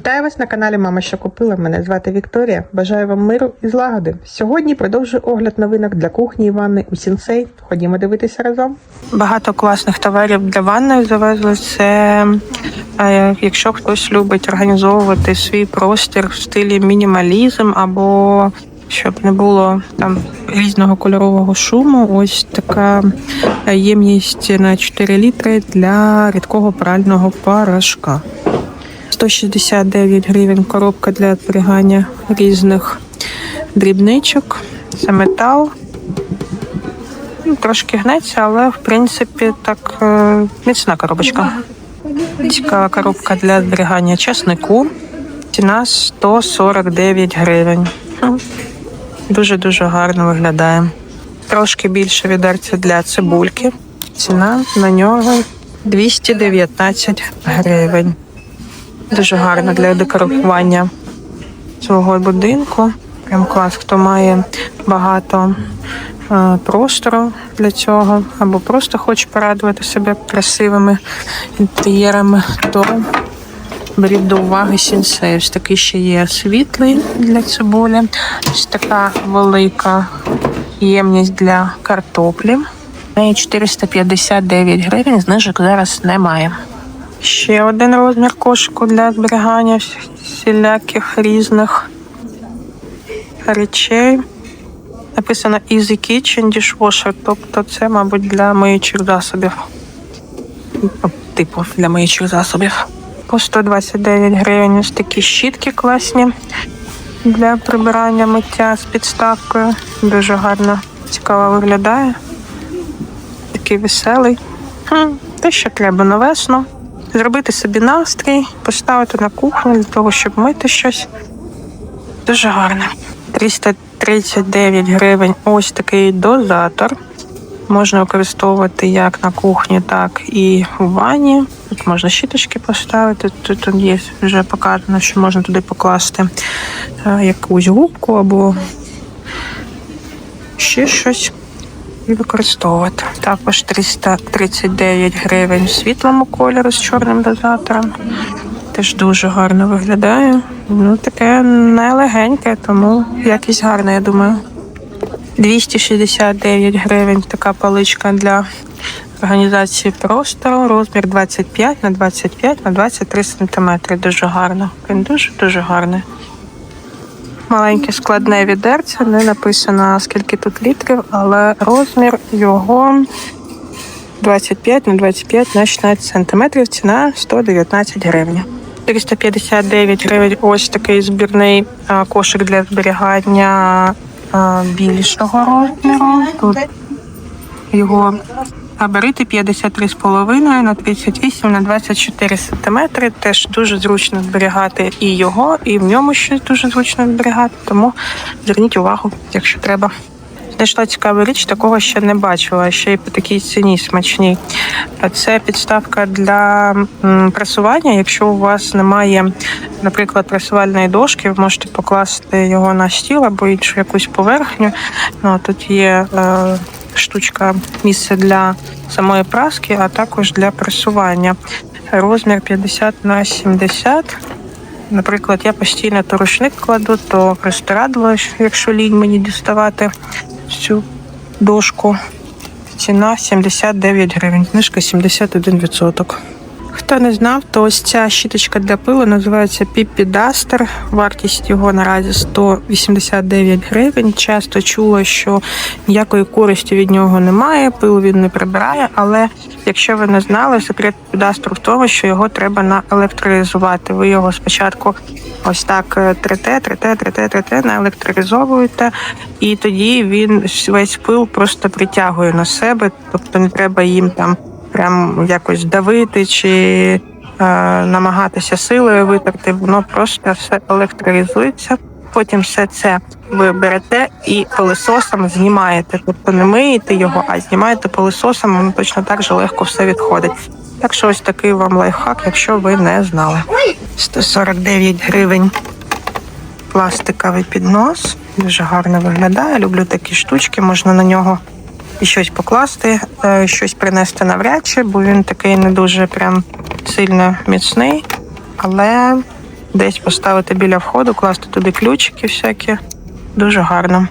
Вітаю вас на каналі Мама, що купила. Мене звати Вікторія. Бажаю вам миру і злагоди. Сьогодні продовжую огляд новинок для кухні і ванни у Сінсей. Ходімо дивитися разом. Багато класних товарів для ванної завезли. Це е, якщо хтось любить організовувати свій простір в стилі мінімалізм або щоб не було там різного кольорового шуму. Ось така ємність на 4 літри для рідкого прального порошка. 169 гривень коробка для зберігання різних дрібничок. Це метал. Ну, Трошки гнеться, але в принципі так е, міцна коробочка. Цікава коробка для зберігання часнику. Ціна 149 гривень. Дуже-дуже гарно виглядає. Трошки більше відерця для цибульки. Ціна на нього 219 гривень. Дуже гарно для декорування свого будинку. Прям клас, хто має багато е, простору для цього, або просто хоче порадувати себе красивими інтер'єрами, то беріть до уваги сінсей. Ось такий ще є світлий для цибулі. Ось така велика ємність для картоплі. В неї 459 гривень, знижок зараз немає. Ще один розмір кошику для зберігання всіляких різних речей. Написано Easy Kitchen Dishwasher, тобто це, мабуть, для миючих засобів. Ну, Типу для миючих засобів. По 129 гривень ось такі щітки класні для прибирання миття з підставкою. Дуже гарно, цікаво виглядає. Такий веселий. Хм, те, що треба на весну. Зробити собі настрій, поставити на кухню для того, щоб мити щось. Дуже гарно. 339 гривень ось такий дозатор. Можна використовувати як на кухні, так і у ванні. Тут можна щіточки поставити. Тут тут є вже показано, що можна туди покласти е, якусь губку або ще щось і використовувати. Також 339 гривень в світлому кольору з чорним дозатором. Теж дуже гарно виглядає. Ну, таке нелегеньке, тому якість гарна, я думаю. 269 гривень така паличка для організації простору. Розмір 25 на 25 на 23 сантиметри. Дуже гарно. Він дуже-дуже гарний. Маленьке складне відерце, не написано скільки тут літрів, але розмір його 25 на 25 на 16 сантиметрів. Ціна 119 гривень. 459 гривень ось такий збірний кошик для зберігання більшого розміру. Тут його габарити 53,5 на 38 на 24 сантиметри. Теж дуже зручно зберігати і його, і в ньому щось дуже зручно зберігати. Тому зверніть увагу, якщо треба. Знайшла цікаву річ, такого ще не бачила, ще й по такій ціні смачній. Це підставка для пресування. Якщо у вас немає, наприклад, пресувальної дошки, ви можете покласти його на стіл або іншу якусь поверхню. Ну, тут є е, штучка місце для самої праски, а також для пресування. Розмір 50 на 70. Наприклад, я постійно то рушник кладу, то простирадло, якщо лінь мені діставати цю дошку. Ціна 79 гривень, книжка 71%. Хто не знав, то ось ця щіточка для пилу називається Pippi Duster. Вартість його наразі 189 гривень. Часто чула, що ніякої користі від нього немає, пилу він не прибирає. Але якщо ви не знали, секрет Duster в тому, що його треба наелектролізувати. Ви його спочатку ось так е, трете, трете, трете, трете, наелектролізовуєте, і тоді він весь пил просто притягує на себе, тобто не треба їм там прям якось давити чи е, намагатися силою витерти, воно просто все електролізується. Потім все це ви берете і пилисосом знімаєте. Тобто не миєте його, а знімаєте пилисосом, воно точно так же легко все відходить. Так що ось такий вам лайфхак, якщо ви не знали. 149 гривень пластиковий піднос. Дуже гарно виглядає. Люблю такі штучки, можна на нього і щось покласти, е, щось принести навряд чи, бо він такий не дуже прям сильно міцний. Але десь поставити біля входу, класти туди ключики всякі. Дуже гарно.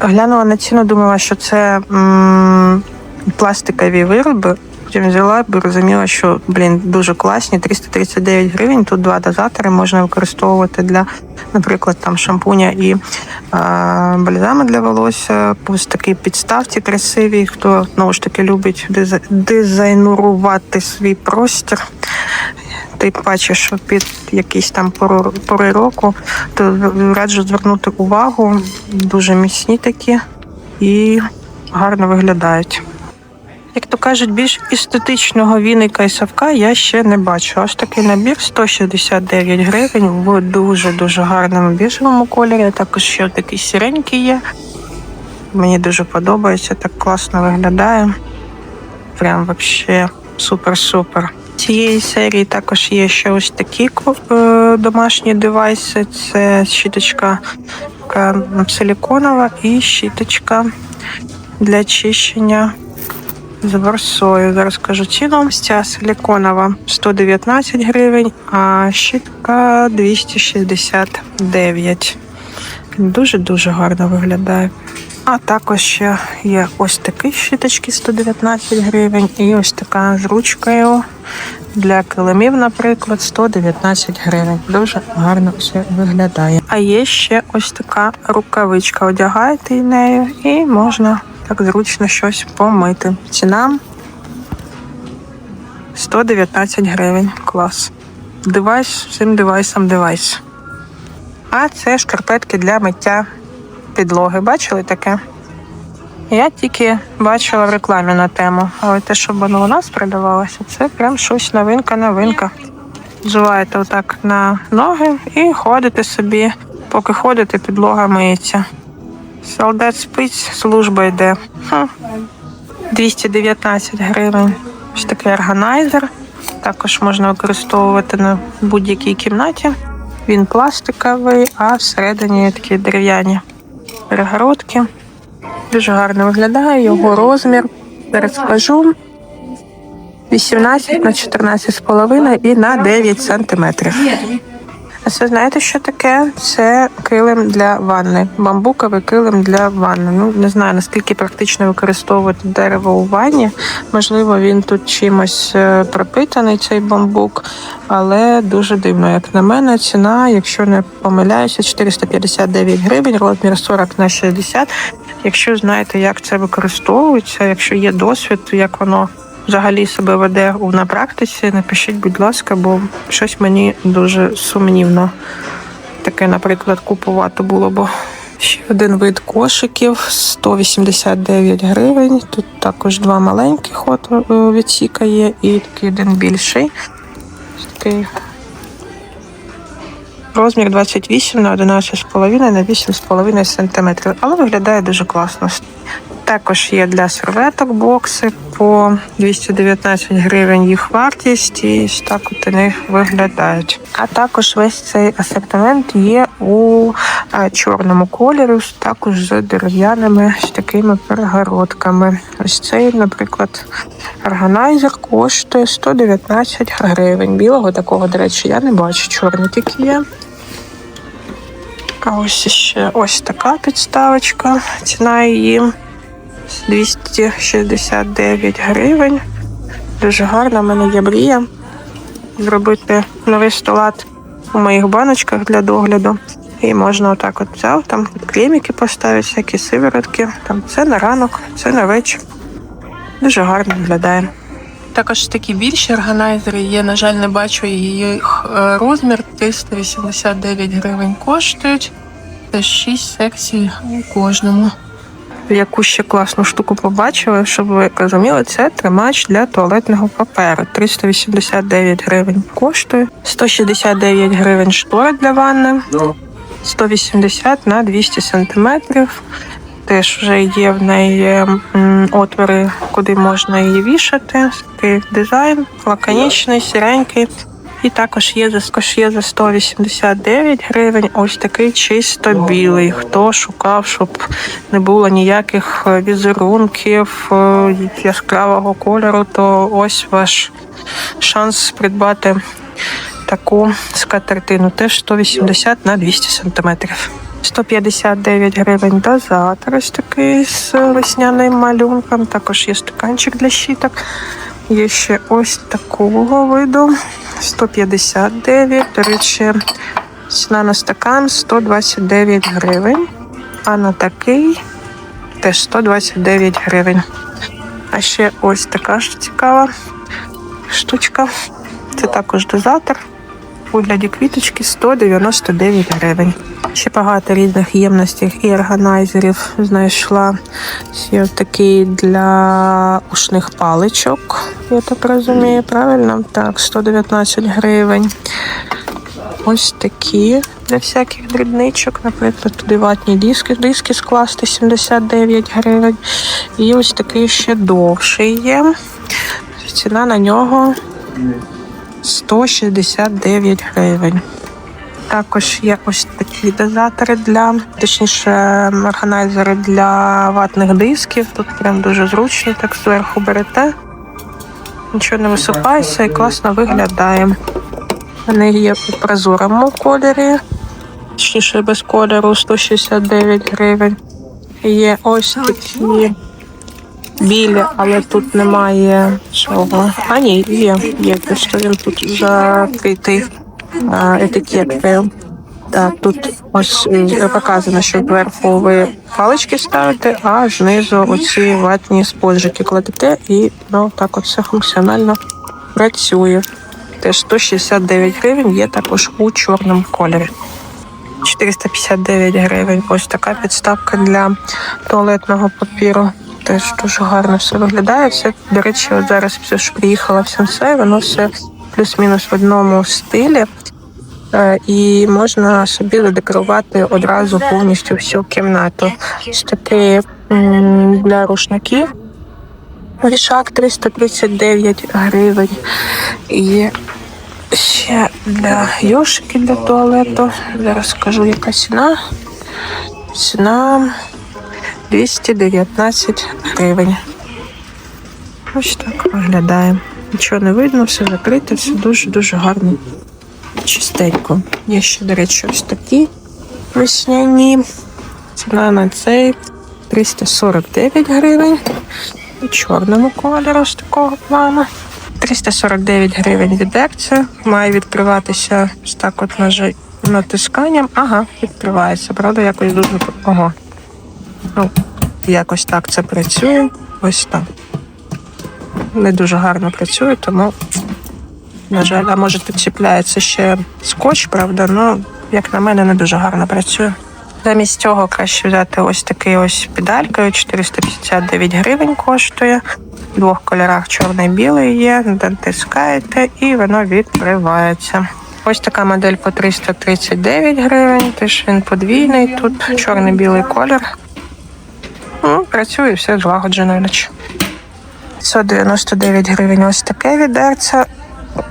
Глянула на ціну, думала, що це м, пластикові вироби. Потім взяла б розуміла, що блін дуже класні. 339 гривень. Тут два дозатори можна використовувати для, наприклад, там шампуня і а, бальзами для волосся. Ось такі підставці красиві. Хто знову ж таки любить дизайнурувати свій простір. Ти бачиш, що під якісь там пори року, то раджу звернути увагу. Дуже міцні такі і гарно виглядають. Як то кажуть, більш естетичного віника і савка я ще не бачу. Ось такий набір 169 гривень в дуже-дуже гарному біжевому кольорі. Також ще такий сіренький є. Мені дуже подобається, так класно виглядає. Прям вообще супер-супер. Цієї серії також є ще ось такі е, домашні девайси. Це щіточка силіконова і щіточка для чищення з ворсою. Зараз кажу ціну. Ось Ця силіконова 119 гривень, а щітка 269. Дуже-дуже гарно виглядає. А також ще є ось такі щіточки 119 гривень, і ось така з ручкою для килимів, наприклад, 119 гривень. Дуже гарно все виглядає. А є ще ось така рукавичка. Одягаєте нею і можна так зручно щось помити. Ціна 119 гривень. Клас. Девайс всім девайсам девайс. А це шкарпетки для миття підлоги. Бачили таке? Я тільки бачила в рекламі на тему, але те, щоб воно у нас продавалося, це прям щось новинка-новинка. Взуваєте отак на ноги і ходите собі, поки ходите, підлога миється. Солдат спить, служба йде. Хм. 219 гривень. Ось такий органайзер. Також можна використовувати на будь-якій кімнаті. Він пластиковий, а всередині такі дерев'яні перегородки. Дуже гарно виглядає його розмір. Зараз скажу. 18 на 14,5 і на 9 сантиметрів. А це знаєте, що таке? Це килим для ванни. Бамбуковий килим для ванни. Ну не знаю наскільки практично використовувати дерево у ванні. Можливо, він тут чимось е, пропитаний, цей бамбук, але дуже дивно, як на мене, ціна, якщо не помиляюся, 459 гривень, розмір 40 на 60. Якщо знаєте, як це використовується, якщо є досвід, як воно взагалі себе веде на практиці, напишіть, будь ласка, бо щось мені дуже сумнівно. Таке, наприклад, купувати було б. Ще один вид кошиків 189 гривень. Тут також два маленьких от е, відсіка є і такий один більший. Такий розмір 28 на 11,5 на 8,5 см. Але виглядає дуже класно. Також є для серветок бокси по 219 гривень їх вартість, і так от вони виглядають. А також весь цей асортимент є у а, чорному кольорі, також з дерев'яними ось такими перегородками. Ось цей, наприклад, органайзер коштує 119 гривень. Білого такого, до речі, я не бачу. Чорний тільки є. А ось ще ось така підставочка. Ціна її 269 гривень. Дуже гарна. У мене є мрія зробити новий столат у моїх баночках для догляду. І можна отак от взяв, там кремики поставити, всякі сиворотки. Там це на ранок, це на вечір. Дуже гарно виглядає. Також такі більші органайзери є. На жаль, не бачу їх е, розмір 389 гривень коштують. Це 6 секцій у кожному. Яку ще класну штуку побачили, щоб ви розуміли, це тримач для туалетного паперу. 389 гривень коштує, 169 гривень штора для ванни, 180 на 200 сантиметрів. Теж вже є в неї отвори, куди можна її вішати. Такий дизайн, лаконічний, сіренький. І також є за також за 189 гривень. Ось такий чисто білий. Хто шукав, щоб не було ніяких е, візерунків е, яскравого кольору, то ось ваш шанс придбати таку скатертину. Теж 180 на 200 сантиметрів. 159 гривень дозатор ось такий з весняним малюнком. Також є стаканчик для щіток. Є ще ось такого виду 159. До речі, ціна на стакан 129 гривень. А на такий теж 129 гривень. А ще ось така ж цікава штучка. Це також дозатор. У вигляді квіточки 199 гривень. Ще багато різних ємностей і органайзерів знайшла. Є такий для ушних паличок, я так розумію, правильно? Так, 119 гривень. Ось такі для всяких дрібничок. Наприклад, туди ватні диски, диски скласти 79 гривень. І ось такий ще довший є. Ціна на нього 169 гривень. Також є ось такі дозатори для, точніше, органайзери для ватних дисків. Тут прям дуже зручно, так зверху берете. Нічого не висипається і класно виглядає. Вони є у прозорому кольорі, точніше без кольору 169 гривень. Є ось такі білі, але тут немає чого. А ні, є, є, що він тут закритий а, етикеткою. Тут ось е, показано, що зверху ви палички ставите, а знизу оці ватні спонжики кладете і ну, так от все функціонально працює. Теж 169 гривень є також у чорному кольорі. 459 гривень. Ось така підставка для туалетного папіру. Теж дуже гарно все виглядає. Все, до речі, от зараз все ж приїхала в Сенсей, воно все плюс-мінус в одному стилі. Е, І можна собі задекорувати одразу повністю всю кімнату. М, для рушників. Вішак 339 гривень. І ще для йошики для туалету. Зараз скажу, яка ціна. Ціна 219 гривень. Ось так виглядає. Нічого не видно, все закрите, все дуже-дуже гарно. Чистенько. Є ще, до речі, ось такі весняні. Ціна на цей 349 гривень. У чорному кольору з такого плану. 349 гривень відерце. Має відкриватися ось так от нажи- натисканням. Ага, відкривається. Правда, якось дуже. Ого. Ну, якось так це працює. Ось так. Не дуже гарно працює, тому, на жаль, а може тут ще скотч, правда, ну, як на мене, не дуже гарно працює. Замість цього краще взяти ось такий ось педалькою, 459 гривень коштує. В двох кольорах чорний і білий є, натискаєте і воно відкривається. Ось така модель по 339 гривень, теж він подвійний, тут чорний-білий колір. Ну, працює все злагоджено іначе. 199 гривень ось таке відерце,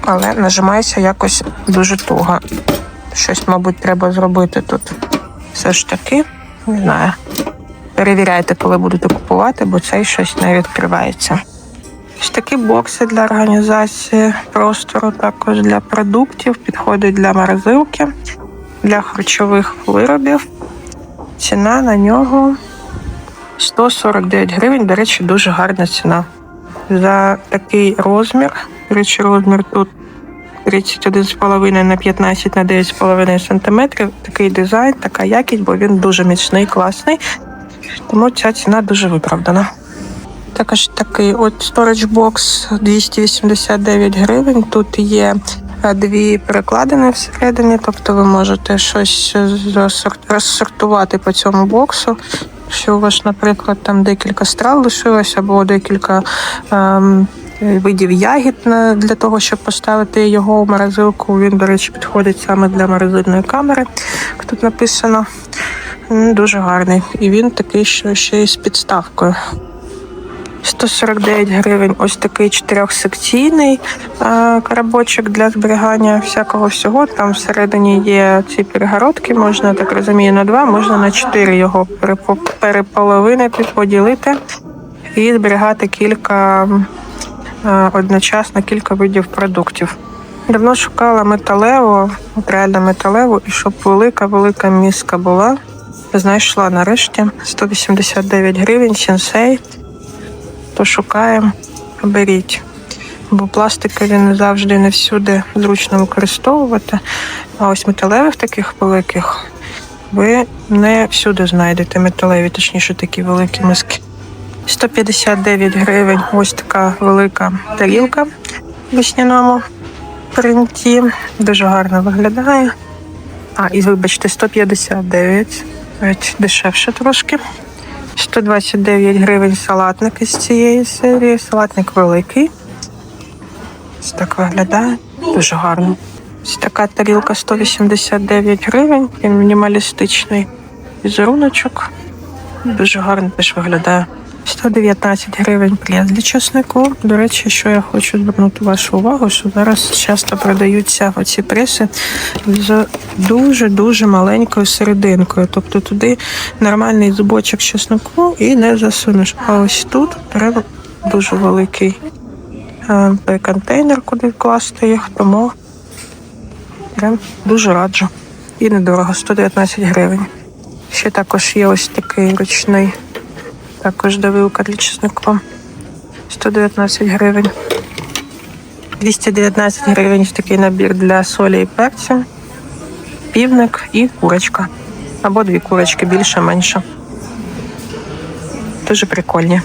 але нажимається якось дуже туго. Щось, мабуть, треба зробити тут. Все ж таки, не знаю. Перевіряйте, коли будете купувати, бо цей щось не відкривається. Ось такі бокси для організації простору, також для продуктів, підходить для морозилки, для харчових виробів. Ціна на нього 149 гривень. До речі, дуже гарна ціна. За такий розмір. Речі, розмір тут 31,5 на 15 на 9,5 см. Такий дизайн, така якість, бо він дуже міцний, класний. Тому ця ціна дуже виправдана. Також такий от storage box 289 гривень. Тут є дві перекладини всередині, тобто ви можете щось розсортувати по цьому боксу. Якщо у вас, наприклад, там декілька страв лишилось або декілька ем, видів ягід для того, щоб поставити його в морозилку. Він, до речі, підходить саме для морозильної камери, як тут написано. Дуже гарний. І він такий, що ще й з підставкою. 149 гривень ось такий чотирьохсекційний е, коробочок для зберігання всякого всього. Там всередині є ці перегородки, можна, так розумію, на два, можна на чотири його перепо- переполовинити, поділити і зберігати кілька е, одночасно кілька видів продуктів. Давно шукала металеву, от реально металеву, і щоб велика-велика міска була. Знайшла нарешті 189 гривень, сенсей. То шукаємо, беріть. Бо пластикові не завжди не всюди зручно використовувати. А ось металевих таких великих ви не всюди знайдете металеві, точніше такі великі миски. 159 гривень. Ось така велика тарілка в весняному принті. Дуже гарно виглядає. А, і вибачте, 159. Навіть дешевше трошки. 129 гривень салатник із цієї серії. Салатник великий. Ось так виглядає. Дуже гарно. Ось така тарілка 189 гривень. Він мінімалістичний візеруночок. Дуже гарно теж виглядає. 119 гривень прес для чеснику. До речі, що я хочу звернути вашу увагу, що зараз часто продаються оці преси з дуже-дуже маленькою серединкою. Тобто туди нормальний зубочок чеснику і не засунеш. А ось тут треба дуже великий е, контейнер, куди вкласти їх, тому прям дуже раджу. І недорого, 119 гривень. Ще також є ось такий ручний, також давилка для чеснику. 119 гривень. 219 гривень такий набір для солі і перцю, півник і курочка. Або дві курочки, більше, менше. Дуже прикольні.